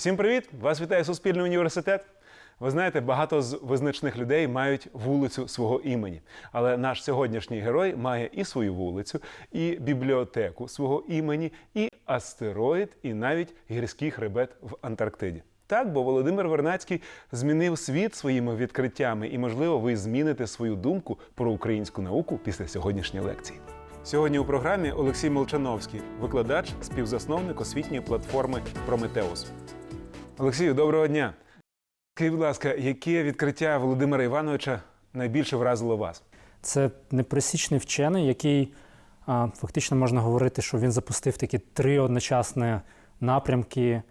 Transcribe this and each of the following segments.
Всім привіт! Вас вітає Суспільний університет. Ви знаєте, багато з визначних людей мають вулицю свого імені. Але наш сьогоднішній герой має і свою вулицю, і бібліотеку свого імені, і астероїд, і навіть гірський хребет в Антарктиді. Так, бо Володимир Вернацький змінив світ своїми відкриттями, і, можливо, ви зміните свою думку про українську науку після сьогоднішньої лекції. Сьогодні у програмі Олексій Молчановський, викладач, співзасновник освітньої платформи Прометеус. Олексію, доброго дня. Скажіть, будь ласка, яке відкриття Володимира Івановича найбільше вразило вас? Це непересічний вчений, який фактично можна говорити, що він запустив такі три одночасні напрямки,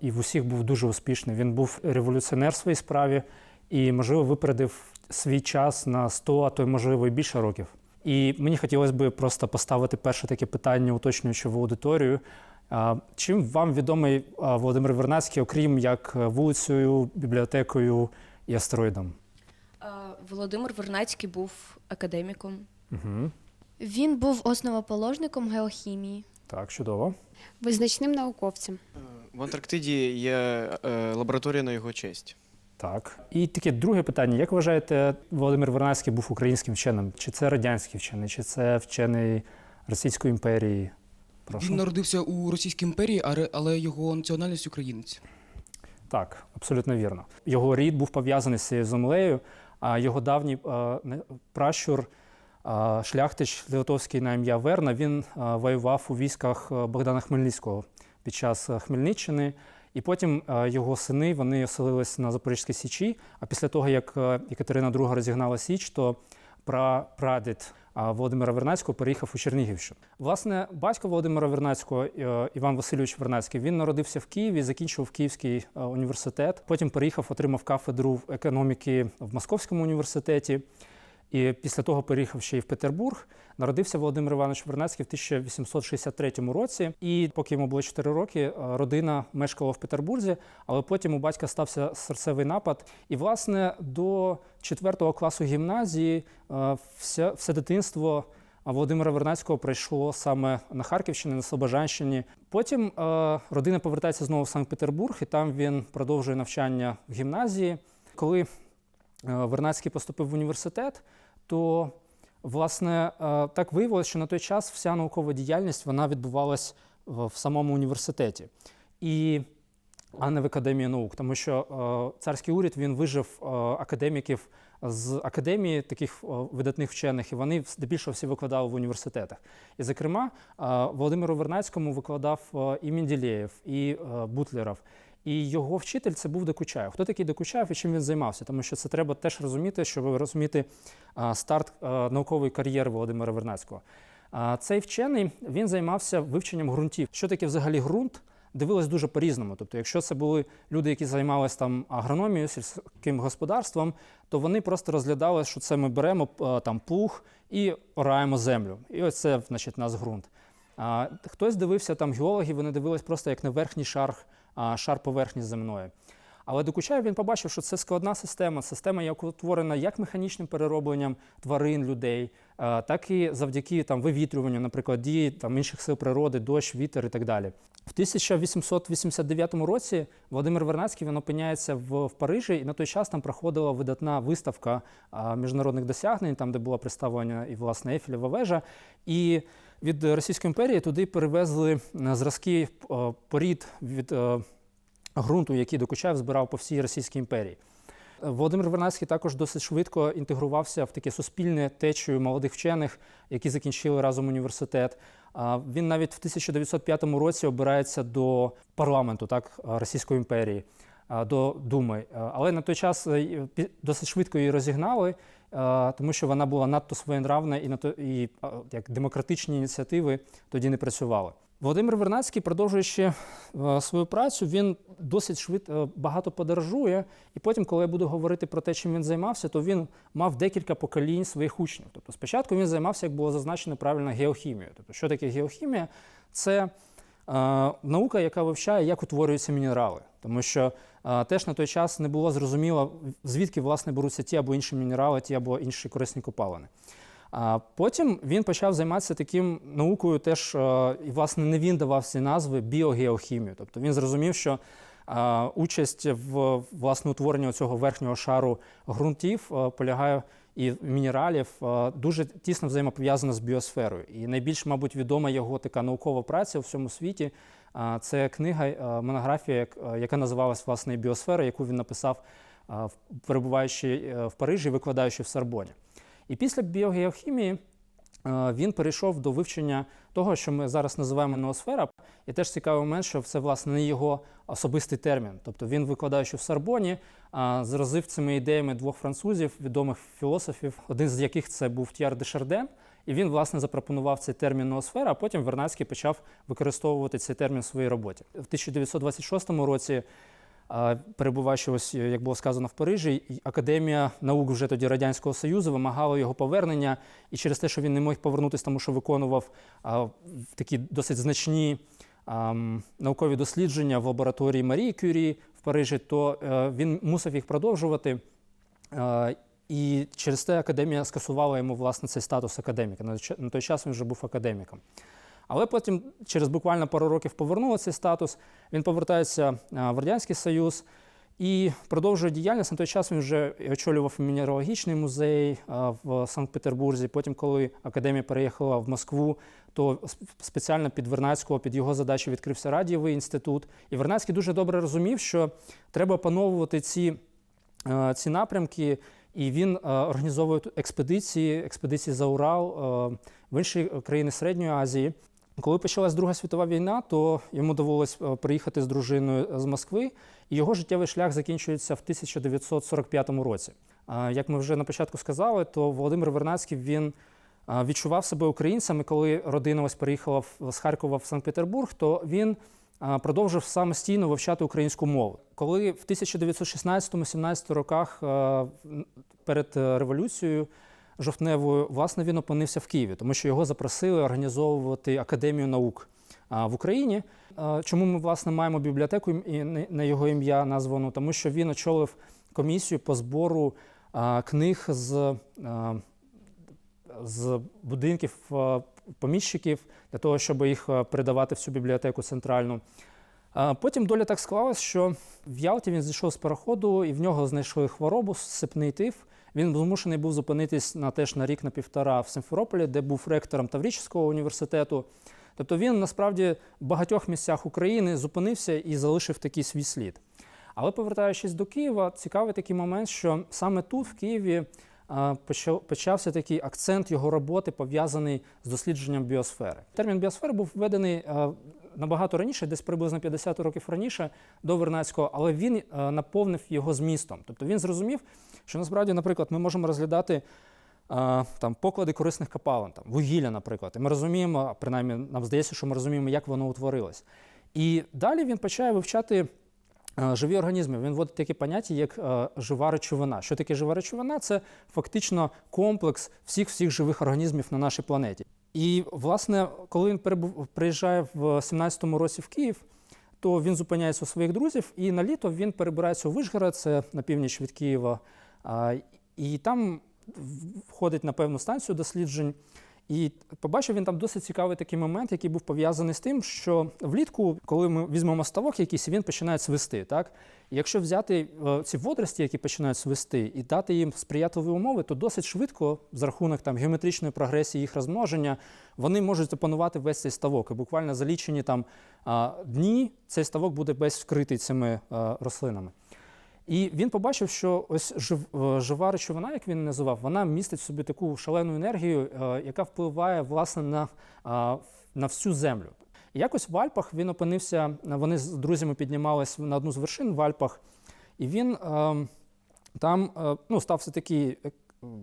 і в усіх був дуже успішний. Він був революціонер в своїй справі і, можливо, випередив свій час на 100, а то й можливо і більше років. І мені хотілося б просто поставити перше таке питання, уточнюючи в аудиторію. Чим вам відомий Володимир Вернацький, окрім як вулицею, бібліотекою і астероїдом? Володимир Вернацький був академіком. Угу. Він був основоположником геохімії. Так, чудово. Визначним науковцем. В Антарктиді є е, лабораторія на його честь. Так. І таке друге питання. Як вважаєте, Володимир Вернадський був українським вченим? Чи це радянський вчений, чи це вчений Російської імперії? Прошу. Він народився у Російській імперії, але його національність українець. Так, абсолютно вірно. Його рід був пов'язаний з цією землею, а його давній е, пращур, е, шляхтич Литовський на ім'я Верна, він е, воював у військах Богдана Хмельницького під час Хмельниччини. І потім його сини вони оселились на Запорізькій Січі. А після того, як Екатерина II розігнала Січ, то пра- прадід а, Володимира Вернацького переїхав у Чернігівщину. Власне, батько Володимира Вернацького, е, Іван Васильович Вернацький, він народився в Києві, закінчив Київський е, університет. Потім переїхав, отримав кафедру економіки в Московському університеті. І після того переїхав й в Петербург. Народився Володимир Іванович Вернацький в 1863 році. І поки йому було 4 роки, е, родина мешкала в Петербурзі, але потім у батька стався серцевий напад. І, власне, до 4 класу гімназії е, все, все дитинство. Володимира Вернацького пройшло саме на Харківщині, на Слобожанщині. Потім е, родина повертається знову в Санкт-Петербург, і там він продовжує навчання в гімназії. Коли Вернацький поступив в університет, то власне е, так виявилося, що на той час вся наукова діяльність вона відбувалась в самому університеті. І а не в академії наук, тому що е, царський уряд він вижив е, академіків з академії таких е, видатних вчених, і вони здебільшого всі викладали в університетах. І, зокрема, е, Володимиру Вернацькому викладав е, і Менділеєв, і е, Бутлеров. І його вчитель це був Докучаєв. Хто такий Докучаєв і чим він займався? Тому що це треба теж розуміти, щоб розуміти старт наукової кар'єри Володимира Вернацького. Цей вчений він займався вивченням ґрунтів. Що таке взагалі ґрунт? Дивились дуже по-різному. Тобто, якщо це були люди, які займалися там агрономією, сільським господарством, то вони просто розглядали, що це ми беремо там плуг і ораємо землю. І ось це, значить, нас ґрунт. Хтось дивився там геологи, вони дивились просто як на верхній шар, шар поверхні земної. Але Докучаєв він побачив, що це складна система, система, яка утворена як механічним переробленням тварин, людей, так і завдяки там вивітрюванню, наприклад, дії там інших сил природи, дощ, вітер і так далі. В 1889 році Володимир Вернацький він опиняється в, в Парижі, і на той час там проходила видатна виставка міжнародних досягнень, там де була представлена і власне Ейфелева вежа. І від Російської імперії туди перевезли е, зразки е, порід від е, ґрунту, який Докучаєв збирав по всій Російській імперії. Володимир Вернадський також досить швидко інтегрувався в таке суспільне течію молодих вчених, які закінчили разом університет. Він навіть в 1905 році обирається до парламенту так, Російської імперії, до Думи. Але на той час досить швидко її розігнали, тому що вона була надто своєнравна і, на то- і як демократичні ініціативи тоді не працювали. Володимир Вернадський продовжує ще е, свою працю. Він досить швидко багато подорожує. І потім, коли я буду говорити про те, чим він займався, то він мав декілька поколінь своїх учнів. Тобто, спочатку він займався, як було зазначено правильно, геохімією. Тобто, що таке геохімія? Це е, наука, яка вивчає, як утворюються мінерали. Тому що теж на той час не було зрозуміло, звідки власне беруться ті або інші мінерали, ті або інші корисні копалини. А потім він почав займатися таким наукою, теж і власне не він давав ці назви біогеохімію. Тобто він зрозумів, що Участь в власне утворенні цього верхнього шару ґрунтів полягає і мінералів е, дуже тісно взаємопов'язана з біосферою. І найбільш, мабуть, відома його така наукова праця у всьому світі. Це книга, е, монографія, е, яка називалась власне Біосфера, яку він написав, е, перебуваючи е, в Парижі, викладаючи в Сарбоні. І після біогеохімії е, він перейшов до вивчення того, що ми зараз називаємо ноосфера. І теж цікавий момент, що це власне не його особистий термін. Тобто він, викладаючи в Сорбоні, а, заразив цими ідеями двох французів, відомих філософів, один з яких це був Т'яр де Шарден. І він, власне, запропонував цей термін ноосфера, а потім Вернадський почав використовувати цей термін в своїй роботі. В 1926 році, перебуваючи, ось, як було сказано в Парижі, Академія наук вже тоді Радянського Союзу вимагала його повернення, і через те, що він не міг повернутися, тому що виконував а, такі досить значні ам, наукові дослідження в лабораторії Марії Кюрі в Парижі, то е, він мусив їх продовжувати. Е, і через те академія скасувала йому власне цей статус академіка. На той час він вже був академіком. Але потім, через буквально пару років, повернули цей статус. Він повертається е, в Радянський Союз і продовжує діяльність. На той час він вже очолював мінералогічний музей е, в Санкт-Петербурзі. Потім, коли академія переїхала в Москву, то спеціально під Вернадського, під його задачі відкрився радіовий інститут. І Вернадський дуже добре розумів, що треба опановувати ці, е, ці напрямки. І він організовує експедиції, експедиції за Урал в інші країни Середньої Азії. Коли почалась Друга світова війна, то йому довелось е, приїхати з дружиною з Москви, і його життєвий шлях закінчується в 1945 році. Як ми вже на початку сказали, то Володимир Вернадський він відчував себе українцем, і коли родина ось переїхала з Харкова в Санкт-Петербург, то він продовжив самостійно вивчати українську мову. Коли в 1916-17 роках е, перед е, революцією жовтневою, власне, він опинився в Києві, тому що його запросили організовувати академію наук в Україні. Чому ми власне маємо бібліотеку і на- його ім'я названу? Тому що він очолив комісію по збору книг з, з будинків поміщиків для того, щоб їх передавати в цю бібліотеку центральну. Потім доля так склалась, що в Ялті він зійшов з пароходу, і в нього знайшли хворобу, сипний тиф. Він змушений був зупинитись на теж на рік на півтора в Симферополі, де був ректором Таврічського університету. Тобто він насправді в багатьох місцях України зупинився і залишив такий свій слід. Але повертаючись до Києва, цікавий такий момент, що саме тут, в Києві, почався такий акцент його роботи, пов'язаний з дослідженням біосфери. Термін біосфери був введений набагато раніше, десь приблизно 50 років раніше до Вернадського, але він наповнив його змістом. Тобто він зрозумів, що насправді, наприклад, ми можемо розглядати там, поклади корисних копалин, там, вугілля, наприклад. І ми розуміємо, принаймні нам здається, що ми розуміємо, як воно утворилось. І далі він почає вивчати живі організми. Він вводить таке поняття, як е, жива речовина. Що таке жива речовина? Це фактично комплекс всіх всіх живих організмів на нашій планеті. І, власне, коли він перебув, приїжджає в 17-му році в Київ, то він зупиняється у своїх друзів, і на літо він перебирається у Вишгород, це на північ від Києва. І там входить на певну станцію досліджень. І побачив він там досить цікавий такий момент, який був пов'язаний з тим, що влітку, коли ми візьмемо ставок якийсь, він починає свисти. Так? І якщо взяти е, ці водорості, які починають свисти, і дати їм сприятливі умови, то досить швидко, за рахунок там, геометричної прогресії їх розмноження, вони можуть опанувати весь цей ставок. І буквально за лічені там, дні цей ставок буде весь вкритий цими е, рослинами. І він побачив, що ось жив, е, жива речовина, як він називав, вона містить в собі таку шалену енергію, е, яка впливає власне на, на всю землю. І якось в Альпах він опинився, вони з друзями піднімались на одну з вершин в Альпах, і він е, там е, ну, стався такий.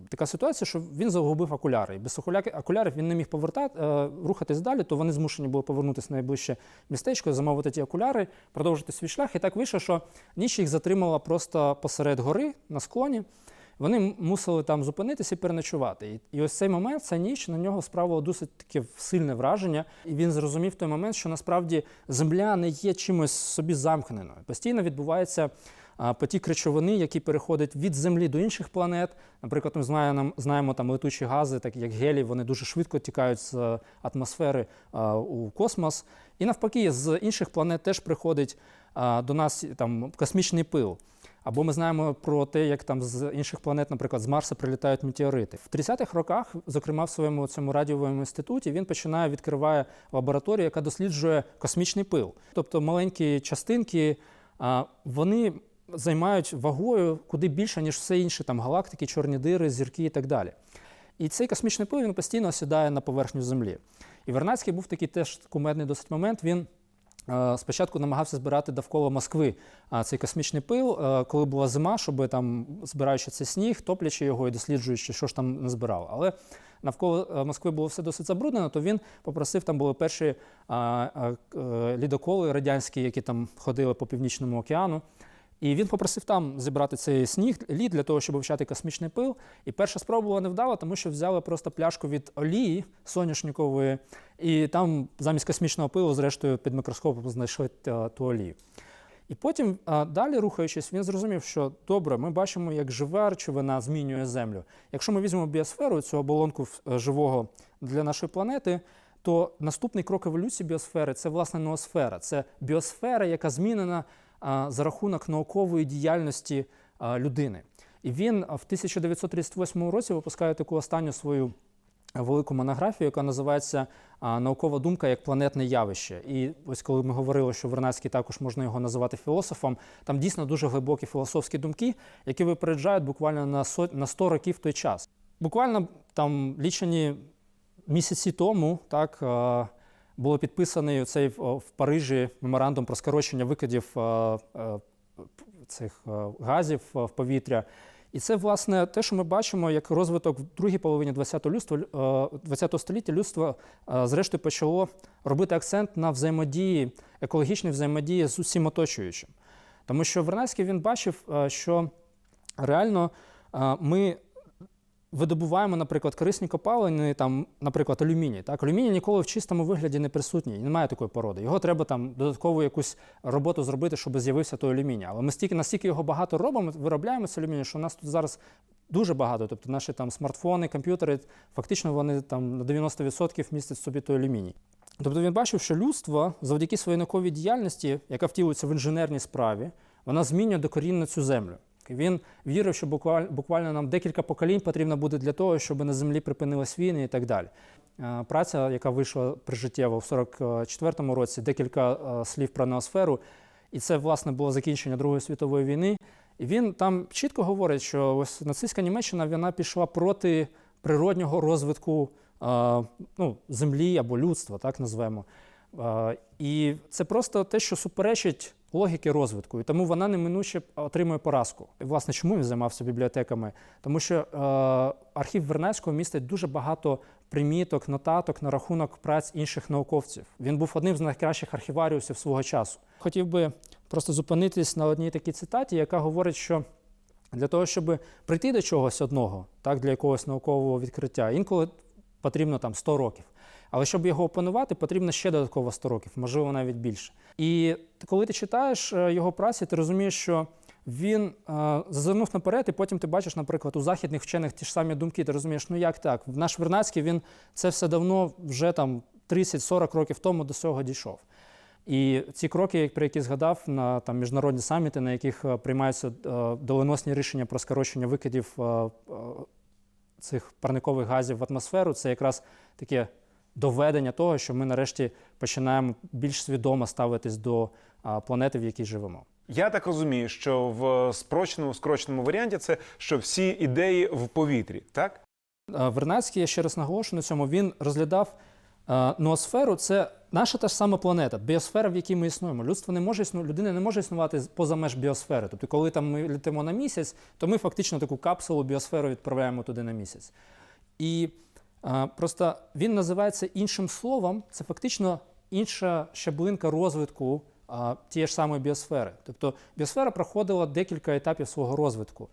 Така ситуація, що він загубив окуляри. Без окулярів він не міг повертати, е, рухатись далі, то вони змушені були повернутися в найближче містечко, замовити ті окуляри, продовжити свій шлях. І так вийшло, що ніч їх затримала просто посеред гори на склоні. Вони мусили там зупинитися і переночувати. І, ось цей момент, ця ніч на нього справила досить таке сильне враження. І він зрозумів в той момент, що насправді земля не є чимось собі замкненою. Постійно відбувається потік речовини, який переходить від землі до інших планет. Наприклад, ми знаємо, знаємо там летучі гази, так як гелій, вони дуже швидко тікають з е, атмосфери у космос. І навпаки, з інших планет теж приходить до нас там космічний пил. Або ми знаємо про те, як там з інших планет, наприклад, з Марса прилітають метеорити. В 30-х роках, зокрема в своєму цьому радіовому інституті, він починає відкриває лабораторію, яка досліджує космічний пил. Тобто маленькі частинки, вони займають вагою куди більше, ніж все інше, там галактики, чорні дири, зірки і так далі. І цей космічний пил він постійно осідає на поверхню Землі. І Вернадський був такий теж кумедний досить момент. Він е, спочатку намагався збирати довкола Москви цей космічний пил, е, коли була зима, щоб там, збираючи цей сніг, топлячи його і досліджуючи, що ж там не збирав. Але навколо е, Москви було все досить забруднено, то він попросив, там були перші лідоколи радянські, які там ходили по північному океану. І він попросив там зібрати цей сніг, лід для того, щоб вивчати космічний пил. І перша спроба була невдала, тому що взяли просто пляшку від олії соняшникової, і там замість космічного пилу, зрештою, під мікроскопом знайшли е, ту олію. І потім, далі рухаючись, він зрозумів, що добре, ми бачимо, як жива речовина змінює Землю. Якщо ми візьмемо біосферу, цю оболонку е, живого для нашої планети, то наступний крок еволюції біосфери це власне ноосфера. Це біосфера, яка змінена за рахунок наукової діяльності людини. І він в 1938 році випускає таку останню свою велику монографію, яка називається Наукова думка як планетне явище. І ось коли ми говорили, що Вернадський також можна його називати філософом, там дійсно дуже глибокі філософські думки, які випереджають буквально на на 100 років той час. Буквально там лічені місяці тому так. Було підписаний цей в, Парижі меморандум про скорочення викидів е, е, цих е, газів в повітря. І це, власне, те, що ми бачимо, як розвиток в другій половині ХХ століття людство зрештою почало робити акцент на взаємодії, екологічній взаємодії з усім оточуючим. Тому що Вернадський він бачив, що реально ми видобуваємо, наприклад, корисні копалини, там, наприклад, алюміній. Так? Алюміній ніколи в чистому вигляді не присутній, немає такої породи. Його треба там додаткову якусь роботу зробити, щоб з'явився той алюміній. Але ми стільки настільки його багато робимо, виробляємо цей алюміній, що у нас тут зараз дуже багато. Тобто наші там смартфони, комп'ютери, фактично вони там на 90% містять собі той алюміній. Тобто він бачив, що людство завдяки своїй науковій діяльності, яка втілюється в інженерній справі, вона змінює докорінно цю землю. Він вірив, що буквально, нам декілька поколінь потрібно буде для того, щоб на землі припинились війни і так далі. Е, Праця, яка вийшла прижиттєво в 44-му році, декілька е, слів про ноосферу, і це, власне, було закінчення Другої світової війни. І він там чітко говорить, що ось нацистська Німеччина вона пішла проти природнього розвитку е, ну, землі або людства, так назвемо. І це просто те, що суперечить логіки розвитку, і тому вона неминуче отримує поразку. І, власне, чому він займався бібліотеками? Тому що е, архів Вернадського містить дуже багато приміток, нотаток на рахунок праць інших науковців. Він був одним з найкращих архіваріусів свого часу. Хотів би просто зупинитись на одній такій цитаті, яка говорить, що для того, щоб прийти до чогось одного, так, для якогось наукового відкриття, інколи потрібно там 100 років. Але щоб його опанувати, потрібно ще додатково 100 років, можливо, навіть більше. І коли ти читаєш е, його праці, ти розумієш, що він е, зазирнув наперед, і потім ти бачиш, наприклад, у західних вчених ті ж самі думки. Ти розумієш, ну як так? Наш Вернадський він це все давно вже там 30-40 років тому до цього дійшов. І ці кроки, про які згадав на там міжнародні саміти, на яких е, приймаються доленосні рішення про скорочення викидів цих парникових газів в атмосферу, це якраз таке доведення того, що ми нарешті починаємо більш свідомо ставитись до планети, в якій живемо. Я так розумію, що в спроченому скороченому варіанті це що всі ідеї в повітрі, так? Вернадський, я ще раз наголошую на цьому, він розглядав ноосферу, це наша та ж сама планета, біосфера, в якій ми існуємо. Людство не може існувати, людина не може існувати поза меж біосфери. Тобто, коли там ми летимо на місяць, то ми фактично таку капсулу біосферу відправляємо туди на місяць. І просто він називається іншим словом, це фактично інша щаблинка розвитку тієї ж самої біосфери. Тобто біосфера проходила декілька етапів свого розвитку.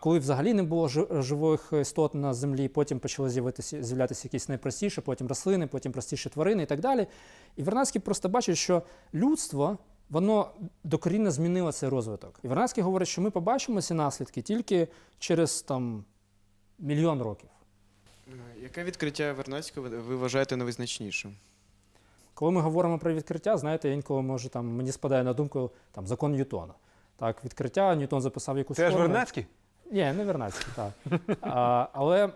Коли взагалі не було жи- живих істот на землі, потім почали з'явитися з'являтися якісь найпростіші, потім рослини, потім простіші тварини і так далі. І Вернадський просто бачить, що людство. Воно докорінно змінило цей розвиток. І Вернадський говорить, що ми побачимо ці наслідки тільки через там мільйон років. Е, Яке відкриття Вернадського ви- вважаєте найвизначнішим? коли ми говоримо про відкриття, знаєте, інколи може там мені спадає на думку там закон Ньютона. Так, відкриття, Ньютон записав якусь Це ж. Вернацький? Ні, не Вернадський, так. А, але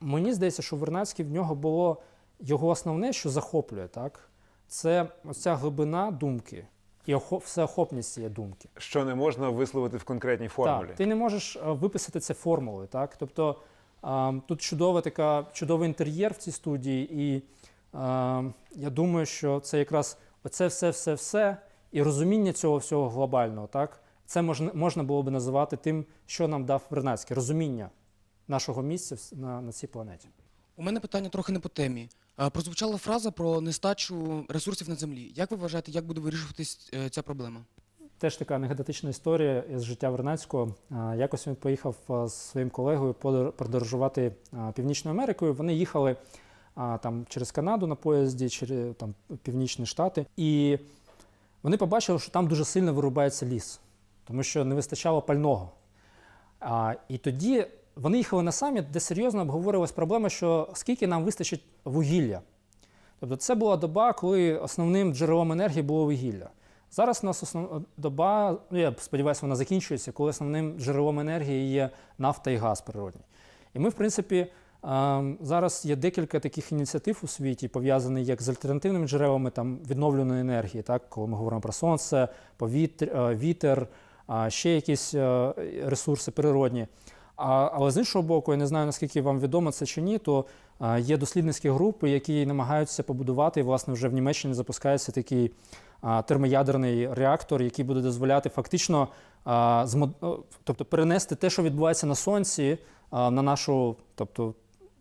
мені здається, що Вернадський в нього було його основне, що захоплює, так? Це оця глибина думки і всеохопність цієї думки. Що не можна висловити в конкретній формулі. Так, ти не можеш е, виписати це формулою, так? Тобто тут чудова така, чудовий інтер'єр в цій студії, і я думаю, що це якраз оце все, все, все і розуміння цього всього глобального, так? Це можна, можна було би називати тим, що нам дав Вернадський, розуміння нашого місця на, на цій планеті. У мене питання трохи не по темі. Прозвучала фраза про нестачу ресурсів на землі. Як ви вважаєте, як буде вирішуватись е, ця проблема? Теж така анекдотична історія з життя Вернадського. Якось він поїхав з своїм колегою подорожувати Північною Америкою. Вони їхали там через Канаду на поїзді, через там Північні Штати, і вони побачили, що там дуже сильно вирубається ліс, тому що не вистачало пального. А, і тоді вони їхали на саміт, де серйозно обговорювалась проблема, що скільки нам вистачить вугілля. Тобто це була доба, коли основним джерелом енергії було вугілля. Зараз у нас основ... доба, ну я сподіваюся, вона закінчується, коли основним джерелом енергії є нафта і газ природній. І ми, в принципі, ем, зараз є декілька таких ініціатив у світі, пов'язаних як з альтернативними джерелами там, відновленої енергії, так, коли ми говоримо про сонце, повітря, вітер, ще якісь е, ресурси природні. Але з іншого боку, я не знаю, наскільки вам відомо це чи ні, то є дослідницькі групи, які намагаються побудувати, і, власне, вже в Німеччині запускається такий термоядерний реактор, який буде дозволяти фактично тобто перенести те, що відбувається на сонці, на нашу тобто,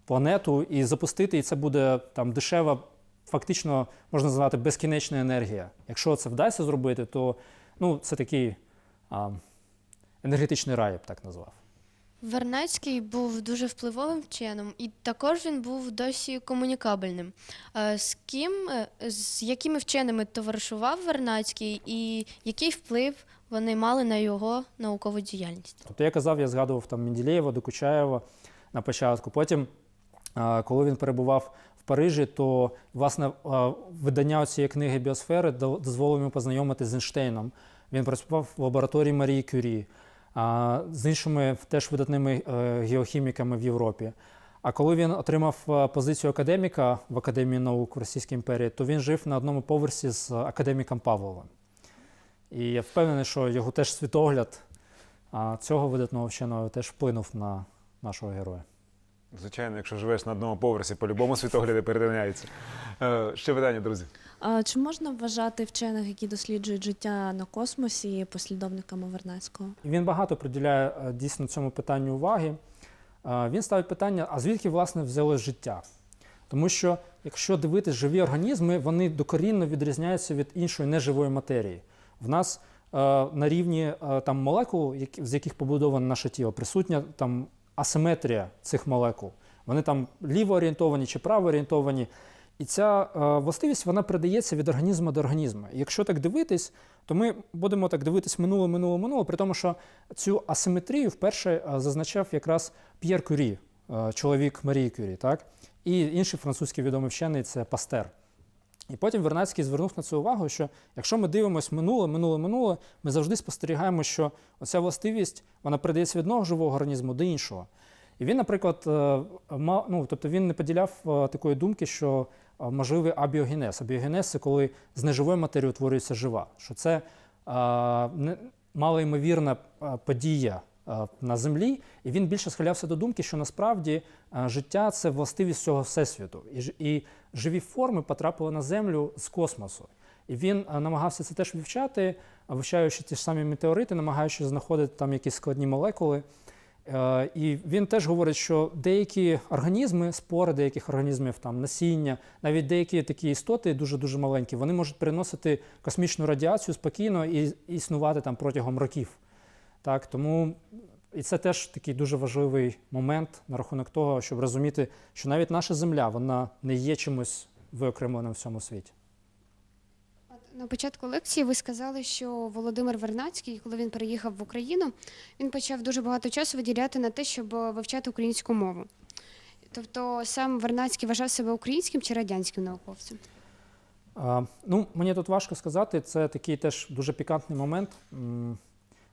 планету, і запустити, і це буде там дешева, фактично можна назвати безкінечна енергія. Якщо це вдасться зробити, то ну, це такий енергетичний рай, я б так назвав. Вернадський був дуже впливовим вченим, і також він був досі комунікабельним. Е, З ким, е, з якими вченими товаришував Вернадський, і який вплив вони мали на його наукову діяльність? Тобто я казав, я згадував там Менділеєва, Докучаєва на початку. Потім, коли він перебував в Парижі, то власне видання цієї книги Біосфери до- дозволило йому познайомитися з Ейнштейном. Він працював в лабораторії Марії Кюрі, з іншими теж видатними е, геохіміками в Європі. А коли він отримав е, позицію академіка в Академії наук в Російській імперії, то він жив на одному поверсі з академіком Павловим. І я впевнений, що його теж світогляд цього видатного вченого теж вплинув на нашого героя. Звичайно, якщо живеш на одному поверсі, по-любому світогляди перетиняються. Е, ще питання, друзі. А чи можна вважати вчених, які досліджують життя на космосі, послідовниками Вернадського? Він багато приділяє е, дійсно цьому питанню уваги. Е, Він ставить питання, а звідки власне взялось життя? Тому що якщо дивитись живі організми, вони докорінно відрізняються від іншої неживої матерії. В нас на рівні там молекул, з яких побудоване наше тіло, присутня там асиметрія цих молекул. Вони там ліво орієнтовані чи право орієнтовані. І ця е, властивість вона передається від організму до організму. І Якщо так дивитись, то ми будемо так дивитись минуле, минуле, минуле, при тому, що цю асиметрію вперше е, зазначав якраз П'єр Кюрі, е, чоловік Марії Кюрі, так? І інший французький відомий вчений це Пастер. І потім Вернадський звернув на це увагу, що якщо ми дивимося минуле, минуле, минуле, ми завжди спостерігаємо, що оця властивість вона передається від одного живого організму до іншого. І він, наприклад, е, ну, тобто він не поділяв е, такої думки, що е, можливий абіогенез. Абіогенез це коли з неживої матерії утворюється жива. Що це малоймовірна подія на землі, і він більше схилявся до думки, що насправді життя це властивість цього всесвіту. І, і живі форми потрапили на землю з космосу. І він е, намагався це теж вивчати, вивчаючи ті ж самі метеорити, намагаючись знаходити там якісь складні молекули. Е, І він теж говорить, що деякі організми, спори деяких організмів, там насіння, навіть деякі такі істоти дуже дуже маленькі, вони можуть переносити космічну радіацію спокійно і існувати там протягом років. Так, тому і це теж такий дуже важливий момент на рахунок того, щоб розуміти, що навіть наша земля вона не є чимось виокремленим в цьому світі. На початку лекції ви сказали, що Володимир Вернадський, коли він переїхав в Україну, він почав дуже багато часу виділяти на те, щоб вивчати українську мову. Тобто сам Вернадський вважав себе українським чи радянським науковцем? А, ну, мені тут важко сказати, це такий теж дуже пікантний момент.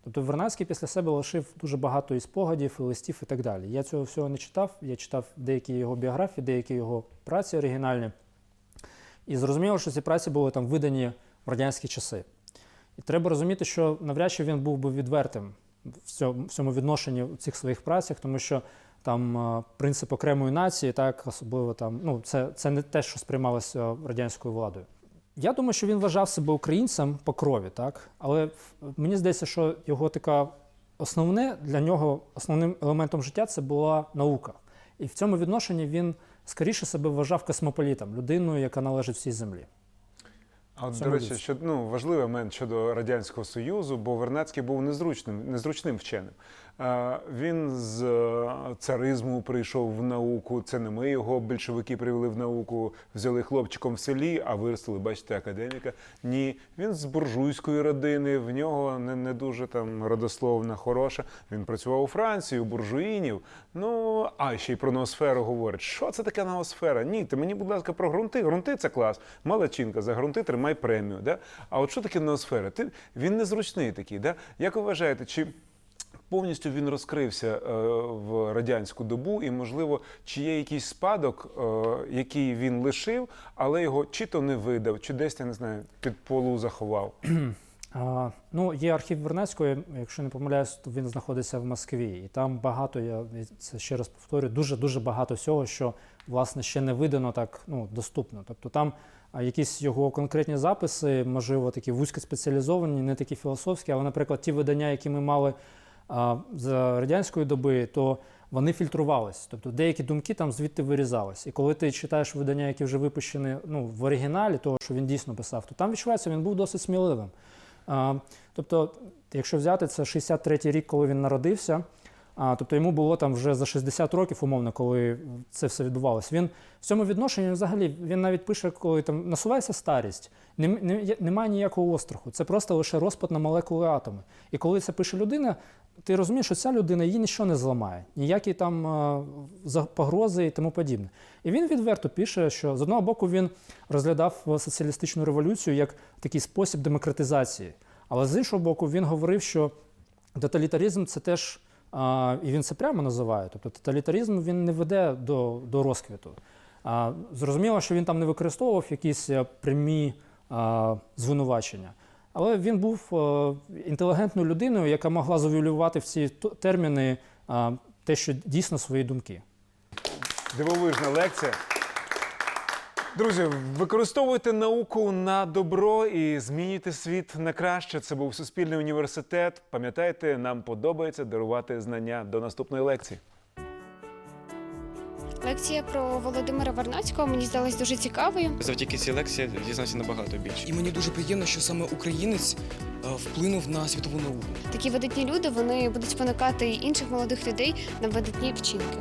Тобто Вернадський після себе лишив дуже багато і спогадів, і листів і так далі. Я цього всього не читав. Я читав деякі його біографії, деякі його праці оригінальні. І зрозуміло, що ці праці були там видані в радянські часи. І треба розуміти, що навряд чи він був би відвертим в цьому, відношенні в цих своїх працях, тому що там е, принцип окремої нації, так, особливо там, ну, це, це не те, що сприймалося радянською владою. Я думаю, що він вважав себе українцем по крові, так? але мені здається, що його така основне для нього основним елементом життя це була наука. І в цьому відношенні він скоріше себе вважав космополітом, людиною, яка належить всій землі. А от, до речі, що ну важливий момент щодо радянського союзу, бо Вернадський був незручним, незручним вченим. А, він з е, царизму прийшов в науку. Це не ми його більшовики привели в науку, взяли хлопчиком в селі, а виростили, бачите, академіка. Ні, він з буржуйської родини. В нього не, не дуже там родословна хороша. Він працював у Франції, у буржуїнів. Ну а ще й про ноосферу говорить. Що це таке ноосфера? Ні, ти мені, будь ласка, про ґрунти. Ґрунти це клас. Молодчинка, за ґрунти тримай премію. Да? А от що таке ноосфера? Ти, він незручний такий. Да? Як ви вважаєте, чи повністю він розкрився е, в радянську добу, і, можливо, чи є якийсь спадок, е, який він лишив, але його чи то не видав, чи десь я не знаю, під полу заховав. А, ну, є архів Вернецького, якщо не помиляюсь, то він знаходиться в Москві. І там багато, я це ще раз повторю, дуже-дуже багато всього, що власне ще не видано так ну, доступно. Тобто там якісь його конкретні записи, можливо, такі вузькоспеціалізовані, не такі філософські, але, наприклад, ті видання, які ми мали за радянської доби, то вони фільтрувались. Тобто деякі думки там звідти вирізались. І коли ти читаєш видання, які вже випущені ну, в оригіналі, того, що він дійсно писав, то там відчувається, він був досить сміливим. Тобто, якщо взяти це 63-й рік, коли він народився, тобто йому було там вже за 60 років, умовно, коли це все відбувалося. Він в цьому відношенні взагалі він навіть пише, коли там насувається старість, не, не, немає ніякого остраху. Це просто лише розпад на молекули атоми. І коли це пише людина, ти розумієш, що ця людина її нічого не зламає, ніякі там за- погрози і тому подібне. І він відверто пише, що з одного боку він розглядав е, соціалістичну революцію як такий спосіб демократизації. Але з іншого боку, він говорив, що тоталітаризм це теж, і він це прямо називає. Тобто тоталітаризм він не веде до, до розквіту. Зрозуміло, що він там не використовував якісь е, прямі звинувачення. Але він був е, інтелігентною людиною, яка могла завуалювати в ці терміни те, що дійсно свої думки. Дивовижна лекція. Друзі, використовуйте науку на добро і змінюйте світ на краще. Це був Суспільний університет. Пам'ятайте, нам подобається дарувати знання до наступної лекції. Лекція про Володимира Варнацького мені здалась дуже цікавою. Завдяки цій лекції дізнався набагато більше. І мені дуже приємно, що саме українець е, вплинув на світову науку. Такі видатні люди вони будуть спонукати інших молодих людей на видатні вчинки.